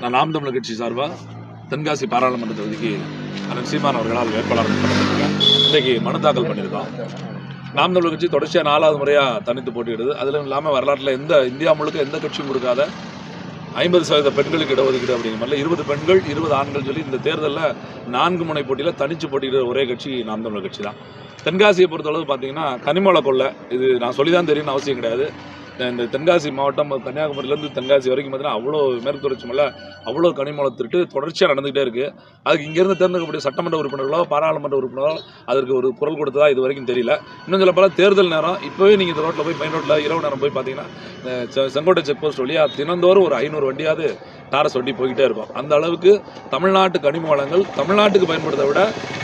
நான் நாம் தமிழர் கட்சி சார்பாக தென்காசி பாராளுமன்ற தொகுதிக்கு அண்ணன் சீமான் அவர்களால் வேட்பாளர் இன்றைக்கு மனு தாக்கல் பண்ணியிருக்கோம். நாம் தமிழர் கட்சி தொடர்ச்சியாக நாலாவது முறையாக தனித்து போட்டியிடுது. அதிலும் இல்லாமல் வரலாற்றில் எந்த இந்தியா முழுக்க எந்த கட்சியும் கொடுக்காத ஐம்பது சதவீத பெண்களுக்கு இடஒதுக்கீடு அப்படிங்கிற மாதிரி இருபது பெண்கள் இருபது ஆண்கள் சொல்லி இந்த தேர்தலில் நான்கு முனை போட்டியில் தனிச்சு போட்டியிடுற ஒரே கட்சி நாம் தமிழர் கட்சி தான். தென்காசியை பொறுத்தளவு பார்த்தீங்கன்னா கனிமலை கொள்ளை. இது நான் சொல்லி தான் தெரியும்னு அவசியம் கிடையாது. இந்த தென்காசி மாவட்டம் கன்னியாகுமரியிலேருந்து தென்காசி வரைக்கும் பார்த்தீங்கன்னா அவ்வளோ மேற்கு தொடர்ச்சி மலை அவ்வளோ கனிமலை திருட்டு தொடர்ச்சியாக நடந்துகிட்டே இருக்குது அதுக்கு இங்கேருந்து தேர்ந்தெடுக்கக்கூடிய சட்டமன்ற உறுப்பினர்களோ பாராளுமன்ற உறுப்பினர்களோ அதற்கு ஒரு குரல் கொடுத்ததா இது வரைக்கும் தெரியல. இன்னும் சொல்ல போல தேர்தல் நேரம். இப்போவே நீங்கள் இந்த ரோட்டில் போய் மெயின் ரோட்டில் இரவு நேரம் போய் பார்த்தீங்கன்னா செ- செங்கோட்டை செக் போஸ்ட் வழியாக தினந்தோறும் ஒரு ஐநூறு வண்டியாவது டாரஸ் வண்டி போய்கிட்டே இருக்கும். அந்த அளவுக்கு தமிழ்நாட்டு கனிம வளங்கள் தமிழ்நாட்டுக்கு பயன்படுத்த விட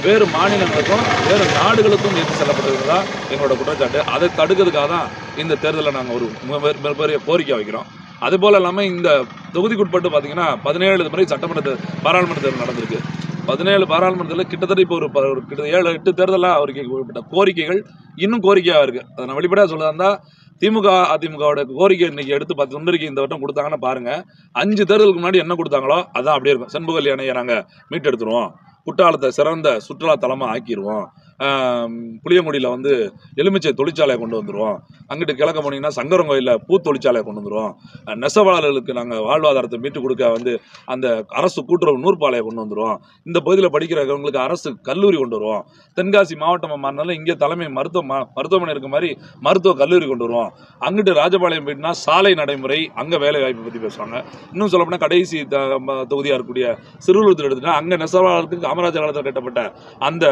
வேறு மாநிலங்களுக்கும் வேறு நாடுகளுக்கும் ஏற்றி செல்லப்பட்டது தான் எங்களோட குற்றச்சாட்டு. அதை தடுக்கிறதுக்காக தான் இந்த தேர்தலில் நாங்கள் ஒரு மிக- மிகப்பெரிய கோரிக்கை வைக்கிறோம். அது போல் இல்லாமல் இந்த தொகுதிக்குட்பட்டு பார்த்தீங்கன்னா பதினேழு முறை சட்டமன்ற பாராளுமன்ற தேர்தல் நடந்திருக்கு. பதினேழு பாராளுமன்றத்தில் கிட்டத்தட்ட இப்போ ஒரு கிட்ட ஏழு எட்டு தேர்தலாக அவருக்கு குறிப்பிட்ட கோரிக்கைகள் இன்னும் கோரிக்கையாக இருக்குது அதை நான் வெளிப்படையாக சொல்ல இருந்தால் திமுக அதிமுகவோட கோரிக்கை இன்னைக்கு எடுத்து பத்து முன்னறிக்கை இந்த வட்டம் கொடுத்தாங்கன்னா பாருங்கள் அஞ்சு தேர்தலுக்கு முன்னாடி என்ன கொடுத்தாங்களோ அதான் அப்படியே இருக்கும். செண்புகல் அணையை நாங்கள் மீட்டெடுத்துருவோம். குற்றாலத்தை சிறந்த சுற்றுலா தலமாக ஆக்கிடுவோம் புளியங்குடியில் வந்து எலுமிச்சை தொழிற்சாலையை கொண்டு வந்துடுவோம் அங்கிட்டு கிழக்க போனீங்கன்னா சங்கரன் கோயிலில் பூ தொழிற்சாலையை கொண்டு வந்துடுவோம் நெசவாளர்களுக்கு நாங்கள் வாழ்வாதாரத்தை மீட்டு கொடுக்க வந்து அந்த அரசு கூட்டுறவு நூற்பாலையை கொண்டு வந்துடுவோம் இந்த பகுதியில் படிக்கிறவங்களுக்கு அரசு கல்லூரி கொண்டு வருவோம். தென்காசி மாவட்டமாக மாறினாலும் இங்கே தலைமை மருத்துவ மருத்துவமனை இருக்க மாதிரி மருத்துவ கல்லூரி கொண்டு வருவோம். அங்கிட்டு ராஜபாளையம் போயிட்டுனா சாலை நடைமுறை அங்கே வேலை வாய்ப்பு பற்றி பேசுவாங்க. இன்னும் சொல்லப்போனால் கடைசி த- தொகுதியாக இருக்கக்கூடிய சிறுவலூர் எடுத்துட்டா அங்கே நெசவாளர்களுக்கு காமராஜர் காலத்தில் கட்டப்பட்ட அந்த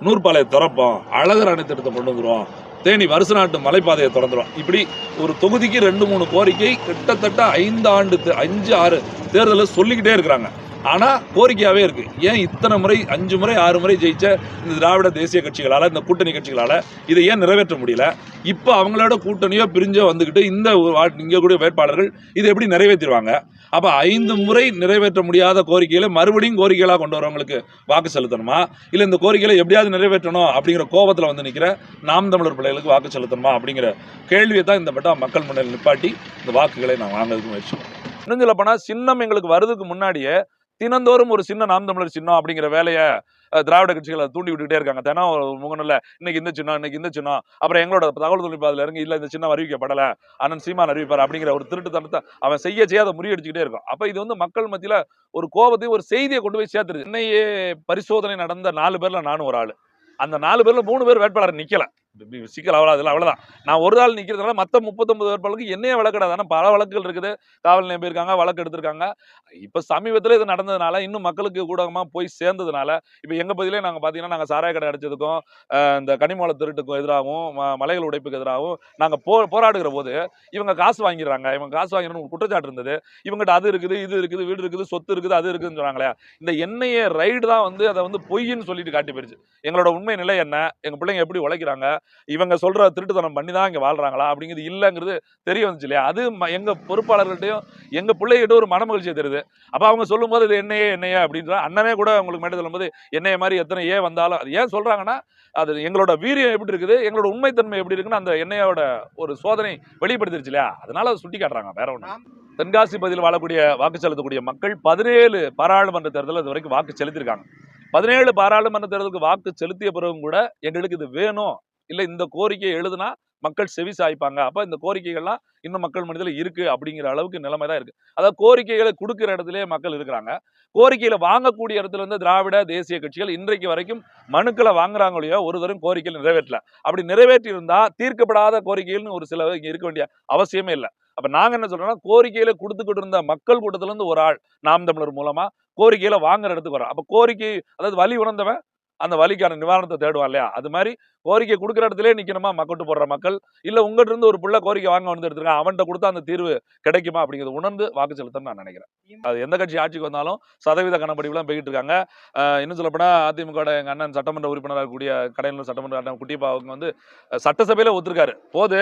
நூற்பாலை நூற்பாலையை திறப்போம். அழகர் அணை திட்டத்தை கொண்டு வந்துருவோம். தேனி வருஷ நாட்டு மலைப்பாதையை திறந்துடும் இப்படி ஒரு தொகுதிக்கு ரெண்டு மூணு கோரிக்கை கிட்டத்தட்ட ஐந்து ஆண்டு அஞ்சு ஆறு தேர்தலில் சொல்லிக்கிட்டே இருக்கிறாங்க. ஆனால் கோரிக்கையாகவே இருக்கு. ஏன் இத்தனை முறை அஞ்சு முறை ஆறு முறை ஜெயிச்ச இந்த திராவிட தேசிய கட்சிகளால் இந்த கூட்டணி கட்சிகளால் இதை ஏன் நிறைவேற்ற முடியல? இப்போ அவங்களோட கூட்டணியோ பிரிஞ்சோ வந்துக்கிட்டு இந்த இங்கே கூடிய வேட்பாளர்கள் இதை எப்படி நிறைவேற்றிடுவாங்க அப்போ ஐந்து முறை நிறைவேற்ற முடியாத கோரிக்கைகளை மறுபடியும் கோரிக்கைகளாக கொண்டு வரவங்களுக்கு வாக்கு செலுத்தணுமா? இல்லை இந்த கோரிக்கைகளை எப்படியாவது நிறைவேற்றணும் அப்படிங்கிற கோபத்தில் வந்து நிற்கிற நாம் தமிழர் பிள்ளைகளுக்கு வாக்கு செலுத்தணுமா அப்படிங்கிற கேள்வியை தான் இந்த பட்டம் மக்கள் முன்னில் நிப்பாட்டி இந்த வாக்குகளை நான் வாங்கிறதுக்கு முயற்சி இன்னும் சொல்ல போனால் சின்னம் எங்களுக்கு வர்றதுக்கு முன்னாடியே தினந்தோறும் ஒரு சின்ன நாம் தமிழர் சின்னம் அப்படிங்கிற வேலையை திராவிட கட்சிகளை தூண்டி விட்டுக்கிட்டே இருக்காங்க. தினம் ஒரு இன்னைக்கு இந்த சின்னம் இன்னைக்கு இந்த சின்னம் அப்புறம் எங்களோட தகவல் தொழில்நுட்பத்தில் இறங்கி இல்லை இந்த சின்னம் அறிவிக்கப்படலை. அண்ணன் சீமான் அறிவிப்பார் அப்படிங்கிற ஒரு திருட்டுத்தனத்தை அவன் செய்ய செய்யாத முறியடிச்சுக்கிட்டே இருக்கும். அப்போ இது வந்து மக்கள் மத்தியில் ஒரு கோபத்தையும் ஒரு செய்தியை கொண்டு போய் சேர்த்துருது. இன்னையே பரிசோதனை நடந்த நாலு பேரில் நானும் ஒரு ஆள். அந்த நாலு பேரில் மூணு பேர் வேட்பாளர் நிற்கலை சிக்கல் அவ்வளோ அதில் அவ்வளோதான் நான் ஒரு ஆள் நிற்கிறதுனால மற்ற முப்பத்தொம்பது வேட்பாளருக்கு என்னையே வழக்கிடாது ஆனால் பல வழக்குகள் இருக்குது. காவல் நிலையம் போயிருக்காங்க வழக்கு எடுத்திருக்காங்க. இப்போ சமீபத்தில் இது நடந்ததுனால இன்னும் மக்களுக்கு ஊடகமாக போய் சேர்ந்ததுனால இப்போ எங்கள் பகுதியிலே நாங்கள் பார்த்தீங்கன்னா நாங்கள் சாராய கடை அடித்ததுக்கும் இந்த கனிமூல திருட்டுக்கும் எதிராகவும் மலைகள் உடைப்புக்கு எதிராகவும் நாங்கள் போ போராடுகிற போது இவங்க காசு வாங்கிடுறாங்க. இவங்க காசு வாங்கிடணும் ஒரு குற்றச்சாட்டு இருந்தது. இவங்ககிட்ட அது இருக்குது இது இருக்குது வீடு இருக்குது சொத்து இருக்குது அது இருக்குதுன்னு சொன்னாங்களே. இந்த எண்ணெயை ரைடு தான் வந்து அதை வந்து பொய்ன்னு சொல்லிட்டு காட்டி போயிடுச்சு எங்களோட உண்மை நிலை என்ன? எங்கள் பிள்ளைங்க எப்படி உழைக்கிறாங்க? இவங்க சொல்ற திருட்டுத்தனம் பண்ணி தான் இங்க வாழ்றாங்களா அப்படிங்கிறது இல்லைங்கிறது தெரிய வந்துச்சு இல்லையா? அது எங்க பொறுப்பாளர்கள்ட்டையும் எங்க பிள்ளைகிட்ட ஒரு மனமகிழ்ச்சியை தருது. அப்ப அவங்க சொல்லும்போது இது என்னையே என்னையே அப்படின்ற அண்ணனே கூட உங்களுக்கு மேடம் சொல்லும்போது என்னைய மாதிரி எத்தனை ஏன் வந்தாலும் அது ஏன் சொல்றாங்கன்னா அது எங்களோட வீரியம் எப்படி இருக்குது எங்களோட உண்மைத்தன்மை எப்படி இருக்குன்னு அந்த எண்ணெயோட ஒரு சோதனை வெளிப்படுத்திருச்சு இல்லையா? அதனால அதை சுட்டி காட்டுறாங்க வேற ஒன்று தென்காசி பகுதியில் வாழக்கூடிய வாக்கு செலுத்தக்கூடிய மக்கள் பதினேழு பாராளுமன்ற தேர்தலில் இது வரைக்கும் வாக்கு செலுத்தியிருக்காங்க. பதினேழு பாராளுமன்ற தேர்தலுக்கு வாக்கு செலுத்திய பிறகும் கூட எங்களுக்கு இது வேணும் இல்லை இந்த கோரிக்கையை எழுதுனா மக்கள் செவி சாய்ப்பாங்க. அப்போ இந்த கோரிக்கைகள்லாம் இன்னும் மக்கள் மனதில் இருக்கு அப்படிங்கிற அளவுக்கு நிலைமை தான் இருக்கு. அதாவது கோரிக்கைகளை கொடுக்குற இடத்துலயே மக்கள் இருக்கிறாங்க. கோரிக்கையில வாங்கக்கூடிய இடத்துல இருந்து திராவிட தேசிய கட்சிகள் இன்றைக்கு வரைக்கும் மனுக்களை வாங்குறாங்களையோ ஒரு தரம் கோரிக்கையில் நிறைவேற்றல. அப்படி நிறைவேற்றி இருந்தா தீர்க்கப்படாத கோரிக்கைகள்னு ஒரு சில இங்கே இருக்க வேண்டிய அவசியமே இல்லை. அப்ப நாங்க என்ன சொல்றோம்னா கோரிக்கையில கொடுத்துக்கிட்டு இருந்த மக்கள் கூட்டத்துல இருந்து ஒரு ஆள் நாம் தமிழர் மூலமா கோரிக்கையில வாங்குற இடத்துக்கு வரோம் அப்ப கோரிக்கை அதாவது வலி உணர்ந்தவன் அந்த வலிக்கான நிவாரணத்தை தேடுவான் இல்லையா? அது மாதிரி கோரிக்கை கொடுக்குற இடத்துல நிக்கணுமா? மக்கட்டு போடுற மக்கள். இல்ல உங்ககிட்ட இருந்து ஒரு புள்ள கோரிக்கை வாங்க வந்து எடுத்துருக்கான் அவன்கிட்ட கொடுத்தா அந்த தீர்வு கிடைக்குமா? அப்படிங்கிறத உணர்ந்து வாக்கு செலுத்தணும்னு நான் நினைக்கிறேன். அது எந்த கட்சி ஆட்சிக்கு வந்தாலும் சதவீத கணப்படிவுலாம் போயிட்டு இருக்காங்க. இன்னும் சொல்லப்போனா அதிமுக வோட எங்க அண்ணன் சட்டமன்ற உறுப்பினராக இருக்கக்கூடிய கடையில் சட்டமன்ற அண்ணன் குட்டிப்பா அவங்க வந்து சட்டசபையில ஒத்துருக்காரு. போது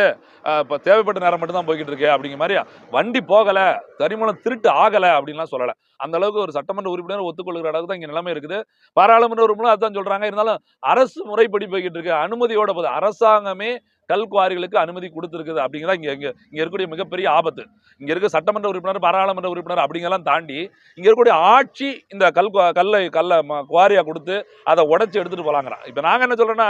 இப்ப தேவைப்பட்ட நேரம் மட்டும் தான் போய்கிட்டு இருக்கு அப்படிங்கிற மாதிரி வண்டி போகல தரிமூலம் திருட்டு ஆகல அப்படின்லாம் சொல்லல. அந்த அளவுக்கு ஒரு சட்டமன்ற உறுப்பினர் ஒத்துக்கொள்கிற அளவுக்கு தான் இங்க நிலைமை இருக்குது. பாராளுமன்ற உறுப்பினர் அதான் சொல்றாங்க. இருந்தாலும் அரசு முறைப்படி போய்கிட்டு இருக்கு. அனுமதியோட போது அரசாங்கமே கல் குவாரிகளுக்கு அனுமதி கொடுத்துருக்குது அப்படிங்கிறத இங்கே இங்கே இங்கே இருக்கக்கூடிய மிகப்பெரிய ஆபத்து. இங்கே இருக்க சட்டமன்ற உறுப்பினர் பாராளுமன்ற உறுப்பினர் அப்படிங்கெல்லாம் தாண்டி இங்கே இருக்கக்கூடிய ஆட்சி இந்த கல் குவா- கல்லை கல்லை ம- கொடுத்து அதை உடச்சி எடுத்துகிட்டு போகலாங்கிறான் இப்போ நாங்கள் என்ன சொல்கிறேன்னா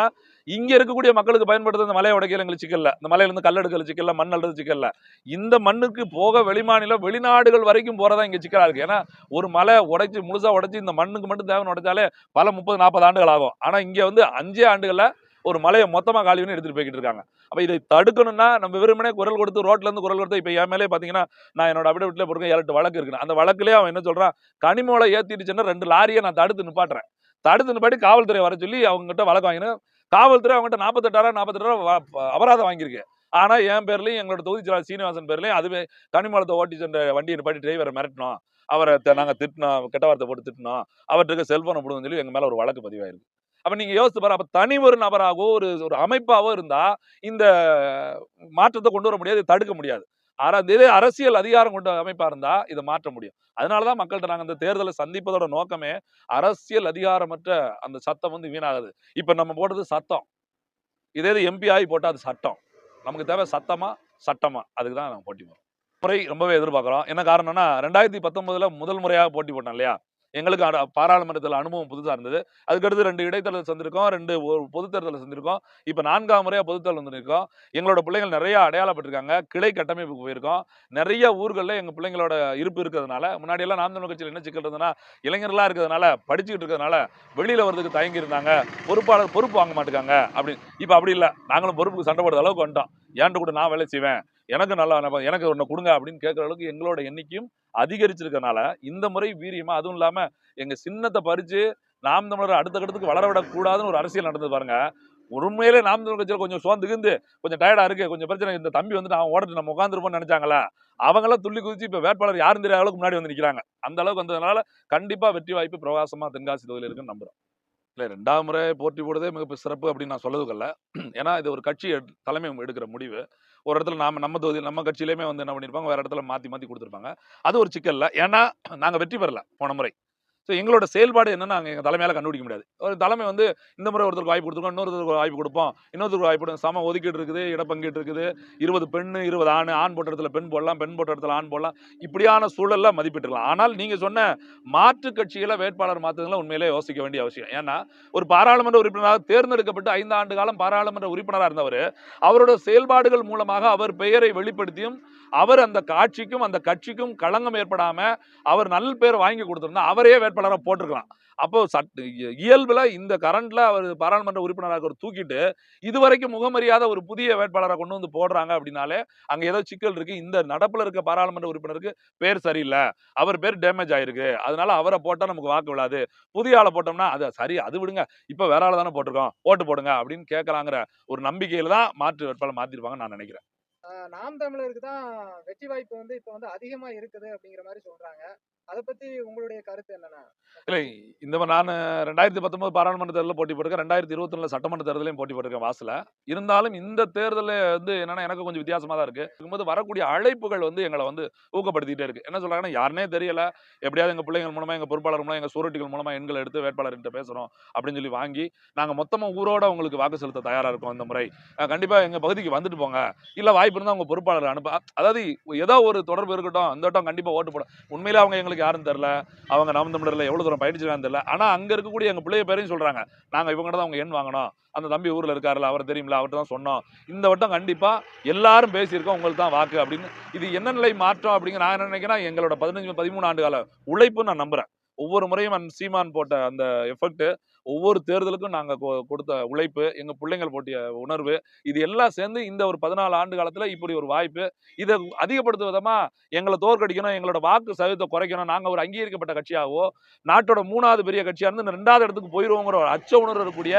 இங்கே இருக்கக்கூடிய மக்களுக்கு பயன்படுத்த இந்த மலையை உடைக்கல எங்களுக்கு சிக்கல்ல. இந்த மலையிலேருந்து கல் எடுக்கல சிக்கல்ல மண் அல்லது சிக்கல்ல. இந்த மண்ணுக்கு போக வெளிமாநிலம் வெளிநாடுகள் வரைக்கும் போகிறதா இங்கே சிக்கலாக இருக்குது ஏன்னா ஒரு மலை உடைச்சி முழுசாக உடைச்சி இந்த மண்ணுக்கு மட்டும் தேவைன்னு உடைச்சாலே பல முப்பது நாற்பது ஆண்டுகள் ஆகும். ஆனால் இங்கே வந்து அஞ்சே ஆண்டுகளில் ஒரு மலையை மொத்தமாக காலி பண்ணி எடுத்துட்டு போய்கிட்டு இருக்காங்க. அப்போ இதை தடுக்கணும்னா நம்ம வெறுமனே குரல் கொடுத்து ரோட்ல இருந்து குரல் கொடுத்து இப்போ என் மேலே பார்த்தீங்கன்னா நான் என்னோட அப்படி பொறுக்க போயிருக்கேன் ஏழு வழக்கு இருக்குன்னு. அந்த வழக்குலேயே அவன் என்ன சொல்றான்? கனிமோலை ஏத்திடுச்சுன்னா ரெண்டு லாரியை நான் தடுத்து நிப்பாட்டுறேன். தடுத்து நிப்பாட்டி காவல்துறை வர சொல்லி அவங்ககிட்ட வழக்கு வாங்கினேன் காவல்துறை அவங்ககிட்ட நாற்பத்தெட்டாயிரம் நாற்பத்தெட்டாயிரம் அபராதம் வாங்கியிருக்கு. ஆனால் என் பேர்லையும் எங்களோட தொகுதி செயலாளர் சீனிவாசன் பேர்லையும் அதுவே கனிமலத்தை ஓட்டி சென்ற வண்டியை நிப்பாட்டி டிரைவரை மிரட்டினோம். அவரை நாங்கள் நாங்க திட்டினோம் கெட்ட வார்த்தை போட்டு திட்டினோம். அவர்கிட்ட செல்ஃபோனை போடுன்னு சொல்லி எங்க மேல ஒரு வழக்கு பதிவாயிருக்கு. அப்போ நீங்கள் யோசித்து பாரு அப்போ தனி ஒரு நபராகவோ ஒரு ஒரு அமைப்பாகவோ இருந்தால் இந்த மாற்றத்தை கொண்டு வர முடியாது தடுக்க முடியாது. ஆனா இதே அரசியல் அதிகாரம் கொண்ட அமைப்பா இருந்தா இதை மாற்ற முடியும். அதனாலதான் மக்கள்கிட்ட நாங்க இந்த தேர்தலை சந்திப்பதோட நோக்கமே அரசியல் அதிகாரமற்ற அந்த சத்தம் வந்து வீணாகுது. இப்ப நம்ம போடுறது சத்தம். இதே இது எம்பி ஆகி போட்டா அது சட்டம். நமக்கு தேவை சத்தமா சட்டமா? அதுக்கு தான் நாங்கள் போட்டி போகிறோம் முறை ரொம்பவே எதிர்பார்க்குறோம். என்ன காரணம்னா ரெண்டாயிரத்தி பத்தொன்பதுல முதல் முறையாக போட்டி போட்டோம் இல்லையா? எங்களுக்கு அட- பாராளுமன்றத்தில் அனுபவம் புதுசாக இருந்தது. அதுக்கடுத்து ரெண்டு இடைத்தேர்தல் சந்திருக்கோம் ரெண்டு ஒரு சந்திருக்கோம் இப்போ நான்காம் முறையாக பொதுத் தேர்தல் வந்திருக்கோம். எங்களோட பிள்ளைகள் நிறைய அடையாளப்பட்டிருக்காங்க. கிளை கட்டமைப்புக்கு போயிருக்கோம். நிறைய ஊர்களில் எங்கள் பிள்ளைங்களோட இருப்பு இருக்கிறதுனால முன்னாடியெல்லாம் நாம் தமிழ் கட்சியில் என்ன சிக்கல் இருந்ததுன்னா இளைஞர்களாக இருக்கிறதுனால படிச்சுக்கிட்டு இருக்கிறதுனால வெளியில் வர்றதுக்கு தயங்கி இருந்தாங்க. பொறுப்பாளர் பொறுப்பு வாங்க மாட்டேங்காங்க அப்படி இப்போ அப்படி இல்லை. நாங்களும் பொறுப்புக்கு சண்டை போடுற அளவுக்கு வந்துட்டோம். ஏன்ட்டு கூட நான் வேலை செய்வேன்? எனக்கு நல்லா எனக்கு ஒன்று கொடுங்க அப்படின்னு கேட்குற அளவுக்கு எங்களோட எண்ணிக்கையும் அதிகரிச்சிருக்கனால இந்த முறை வீரியமா அதுவும் இல்லாமல் எங்கள் சின்னத்தை பறித்து நாம் தமிழர் அடுத்த கட்டத்துக்கு வளர விடக்கூடாதுன்னு ஒரு அரசியல் நடந்தது பாருங்க. உண்மையிலே நாம் தமிழர் கட்சியில் கொஞ்சம் சோர்ந்துகுந்து கொஞ்சம் டயர்டாக இருக்குது கொஞ்சம் பிரச்சனை இந்த தம்பி வந்து நான் ஓடட்டு நம்ம உட்காந்துருப்போம்னு நினைச்சாங்களா? அவங்களாம் துள்ளி குதிச்சு இப்போ வேட்பாளர் யாரும் தெரியாத அளவுக்கு முன்னாடி வந்து நிற்கிறாங்க அந்த அளவுக்கு வந்ததுனால கண்டிப்பாக வெற்றி வாய்ப்பு பிரகாசமாக தென்காசி தொகுதியில் இருக்குன்னு நம்புகிறோம் இல்லை ரெண்டாம் முறை போட்டி போடுறதே மிக சிறப்பு அப்படின்னு நான் சொல்லதுக்கல்ல ஏன்னா இது ஒரு கட்சி எடு- தலைமை எடுக்கிற முடிவு. ஒரு இடத்துல நாம் நம்ம தொகுதியில் நம்ம கட்சியிலேயுமே வந்து என்ன பண்ணியிருப்பாங்க வேறு இடத்துல மாற்றி மாற்றி கொடுத்துருப்பாங்க. அது ஒரு சிக்கல் இல்லை. ஏன்னா நாங்கள் வெற்றி பெறல போன முறை. ஸோ எங்களோட செயல்பாடு என்னன்னு நாங்கள் எங்கள் தலைமையால் கண்டுபிடிக்க முடியாது. ஒரு தலைமை வந்து இந்த முறை ஒருத்தருக்கு வாய்ப்பு கொடுத்துருக்கோம் இன்னொருத்தருக்கு வாய்ப்பு கொடுப்போம். இன்னொருத்தருக்கு வாய்ப்பு கொடுப்போம். சம ஒதுக்கீடு இருக்குது இடப்பங்கீடு இருக்குது. இருபது பெண் இருபது ஆண் ஆண் போட்ட இடத்துல பெண் போடலாம் பெண் போட்ட இடத்துல ஆண் போடலாம். இப்படியான சூழலில் மதிப்பிட்டுக்கலாம். ஆனால் நீங்கள் சொன்ன மாற்று கட்சிகளை வேட்பாளர் மாற்றுதலாம் உண்மையிலே யோசிக்க வேண்டிய அவசியம். ஏன்னா ஒரு பாராளுமன்ற உறுப்பினராக தேர்ந்தெடுக்கப்பட்டு ஐந்து ஆண்டு காலம் பாராளுமன்ற உறுப்பினராக இருந்தவர் அவரோட செயல்பாடுகள் மூலமாக அவர் பெயரை வெளிப்படுத்தியும் அவர் அந்த காட்சிக்கும் அந்த கட்சிக்கும் களங்கம் ஏற்படாமல் அவர் நல்ல பேர் வாங்கி கொடுத்திருந்தா அவரே வேட்பாளராக போட்டிருக்கலாம். அப்போ சட் இ- இந்த கரண்ட்ல அவர் பாராளுமன்ற உறுப்பினராக ஒரு தூக்கிட்டு இதுவரைக்கும் முகமரியாத ஒரு புதிய வேட்பாளரை கொண்டு வந்து போடுறாங்க அப்படின்னாலே அங்கே ஏதோ சிக்கல் இருக்கு. இந்த நடப்புல இருக்க பாராளுமன்ற உறுப்பினருக்கு பேர் சரியில்லை. அவர் பேர் டேமேஜ் ஆயிருக்கு. அதனால அவரை போட்டால் நமக்கு வாக்கு விழாது. புதிய ஆளை போட்டோம்னா அது சரி அது விடுங்க. இப்போ வேற ஆள் தானே போட்டிருக்கோம். ஓட்டு போடுங்க அப்படின்னு கேட்கலாங்கிற ஒரு நம்பிக்கையில் தான் மாற்று வேட்பாளர் மாத்திருப்பாங்கன்னு நான் நினைக்கிறேன். நாம் தமிழருக்கு தான் வெற்றி வாய்ப்பு வந்து இப்போ வந்து அதிகமாக இருக்குது அப்படிங்கிற மாதிரி சொல்றாங்க. அதை பத்தி உங்களுடைய கருத்து என்னன்னா? இல்லை இந்த மாதிரி நான் ரெண்டாயிரத்தி பத்தொன்பது பாராளுமன்ற தேர்தலில் போட்டி போட்டிருக்கேன். ரெண்டாயிரத்தி இருபத்தி சட்டமன்ற தேர்தலையும் போட்டி போட்டிருக்கேன் வாசல. இருந்தாலும் இந்த தேர்தலில் வந்து என்னன்னா எனக்கு கொஞ்சம் வித்தியாசமாக தான் இருக்கு. இருக்கும்போது வரக்கூடிய அழைப்புகள் வந்து எங்களை வந்து ஊக்கப்படுத்திட்டே இருக்கு. என்ன சொல்றாங்கன்னா யாருனே தெரியல. எப்படியாவது எங்க பிள்ளைங்க மூலமா எங்க பொறுப்பாளர் மூலமா எங்க சூரட்டிகள் மூலமா எண்களை எடுத்து வேட்பாளர்கிட்ட பேசுறோம் அப்படின்னு சொல்லி வாங்கி நாங்கள் மொத்தமாக ஊரோட உங்களுக்கு வாக்கு செலுத்த தயாராக இருக்கோம் இந்த முறை. கண்டிப்பாக எங்கள் பகுதிக்கு வந்துட்டு போங்க. இல்லை வாய்ப்பு இருந்தால் உங்கள் பொறுப்பாளர் அனுப்ப. அதாவது ஏதோ ஒரு தொடர்பு இருக்கட்டும் அந்த வட்டம் ஓட்டு போட. உண்மையில அவங்க எங்களுக்கு யாரும் தெரியல அவங்க நாம் தமிழர்ல எவ்வளவு தூரம் பயணிச்சிருக்கான்னு தெரியல. ஆனால் அங்க இருக்கக்கூடிய எங்கள் பிள்ளைய பேரையும் சொல்றாங்க நாங்கள் இவங்க தான் அவங்க எண் வாங்கணும். அந்த தம்பி ஊரில் இருக்காருல்ல அவர் தெரியுமில்ல அவர்கிட்ட தான் சொன்னோம். இந்த வட்டம் கண்டிப்பாக எல்லாரும் பேசியிருக்கோம் உங்களுக்கு தான் வாக்கு அப்படின்னு. இது என்ன நிலை மாற்றம் அப்படிங்கிற நான் என்ன நினைக்கிறேன் எங்களோட பதினஞ்சு பதிமூணு ஆண்டு கால உழைப்பு நான் நம்புகிறேன் ஒவ்வொரு முறையும் சீமான் போட்ட அந்த எஃபெக்ட் ஒவ்வொரு தேர்தலுக்கும் நாங்கள் கொ- கொடுத்த உழைப்பு எங்க பிள்ளைங்கள் போட்டிய உணர்வு இது எல்லாம் சேர்ந்து இந்த ஒரு பதினாலு ஆண்டு காலத்துல இப்படி ஒரு வாய்ப்பு இதை அதிகப்படுத்தும் விதமா எங்களை தோற்கடிக்கணும் எங்களோட வாக்கு சதவீதத்தை குறைக்கணும் நாங்கள் ஒரு அங்கீகரிக்கப்பட்ட கட்சியாகவோ நாட்டோட மூணாவது பெரிய கட்சியாக இருந்து ரெண்டாவது இடத்துக்கு போயிடுவோங்கிற ஒரு அச்ச உணர்வு இருக்கக்கூடிய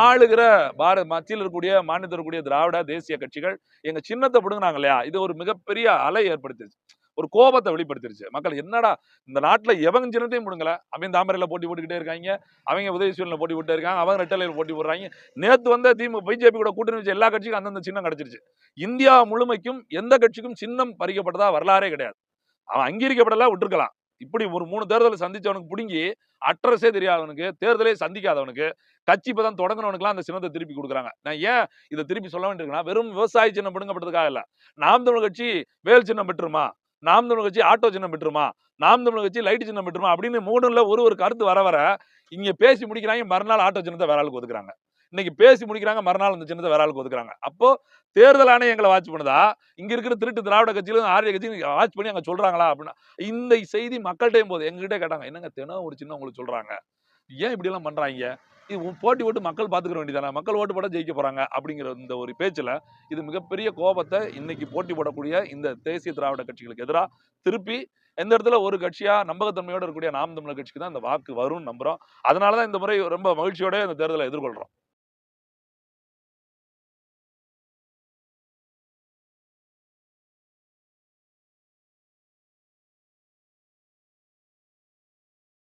ஆளுகிற பாரத மத்தியில் இருக்கக்கூடிய மாநிலத்தில் இருக்கக்கூடிய திராவிட தேசிய கட்சிகள் எங்க சின்னத்தை பிடுங்கினாங்க இல்லையா? இது ஒரு மிகப்பெரிய அலை ஏற்படுத்துச்சு ஒரு கோபத்தை வெளிப்படுத்திருச்சு. மக்கள் என்னடா இந்த நாட்டில் எவங்க சின்னத்தையும் முடுங்கல அவன் தாமரையில் போட்டி போட்டுக்கிட்டே இருக்காங்க. அவங்க உதவி சூழலில் போட்டி போட்டு இருக்காங்க. அவங்க ரெட்டலையில் போட்டி போடுறாங்க. நேற்று வந்த திமுக பிஜேபி கூட கூட்டணி வச்சு எல்லா கட்சிக்கும் அந்தந்த சின்னம் கிடச்சிருச்சு. இந்தியா முழுமைக்கும் எந்த கட்சிக்கும் சின்னம் பறிக்கப்பட்டதா வரலாறே கிடையாது. அவன் அங்கீகரிக்கப்படலாம் விட்டுருக்கலாம். இப்படி ஒரு மூணு தேர்தலை சந்திச்சவனுக்கு பிடுங்கி அட்ரஸே தெரியாதவனுக்கு தேர்தலே சந்திக்காதவனுக்கு கட்சி இப்பதான் தொடங்கினவனுக்குலாம் அந்த சின்னத்தை திருப்பி கொடுக்குறாங்க. நான் ஏன் இதை திருப்பி சொல்ல வேண்டியிருக்கேன்னா வெறும் விவசாய சின்னம் பிடுங்கப்பட்டதுக்காக இல்லை. நாம் தமிழ் கட்சி வேல் சின்னம் பெற்றுமா நாம் தமிழ் கட்சி ஆட்டோ சின்னம் பெற்றுமா? நாம் தமிழ் கட்சி லைட் சின்னம் பெற்றுமா? அப்படின்னு மூணுல ஒரு ஒரு கருத்து வர வர இங்க பேசி முடிக்கிறாங்க மறுநாள் ஆட்டோ சின்னத்தை வேற ஆளுக்கு ஒதுக்குறாங்க. இன்னைக்கு பேசி முடிக்கிறாங்க மறுநாள் அந்த சின்னத்தை வேற ஆளுக்கு ஒதுக்குறாங்க. அப்போ தேர்தல் ஆணையம் எங்களை வாட்ச் பண்ணுதா? இங்க இருக்கிற திருட்டு திராவிட கட்சியிலும் ஆரிய கட்சியும் வாட்ச் பண்ணி அங்க சொல்றாங்களா? அப்படின்னா இந்த செய்தி மக்கள்கிட்டையும் போது எங்ககிட்ட கேட்டாங்க என்னங்க தினம் ஒரு சின்ன உங்களுக்கு சொல்றாங்க? ஏன் இப்படி எல்லாம் பண்றாங்க? இது போட்டி போட்டு மக்கள் பாத்துக்கிற வேண்டியதானே மக்கள் ஓட்டு போட ஜெயிக்க போகிறாங்க அப்படிங்கிற இந்த ஒரு பேச்சில் இது மிகப்பெரிய கோபத்தை இன்னைக்கு போட்டி போடக்கூடிய இந்த தேசிய திராவிட கட்சிகளுக்கு எதிராக திருப்பி எந்த இடத்துல ஒரு கட்சியாக நம்பகத்தன்மையோடு இருக்கக்கூடிய நாம் தமிழர் கட்சிக்கு தான் இந்த வாக்கு வரும்னு நம்புறோம். அதனாலதான் இந்த முறை ரொம்ப மகிழ்ச்சியோட இந்த தேர்தலை எதிர்கொள்கிறோம்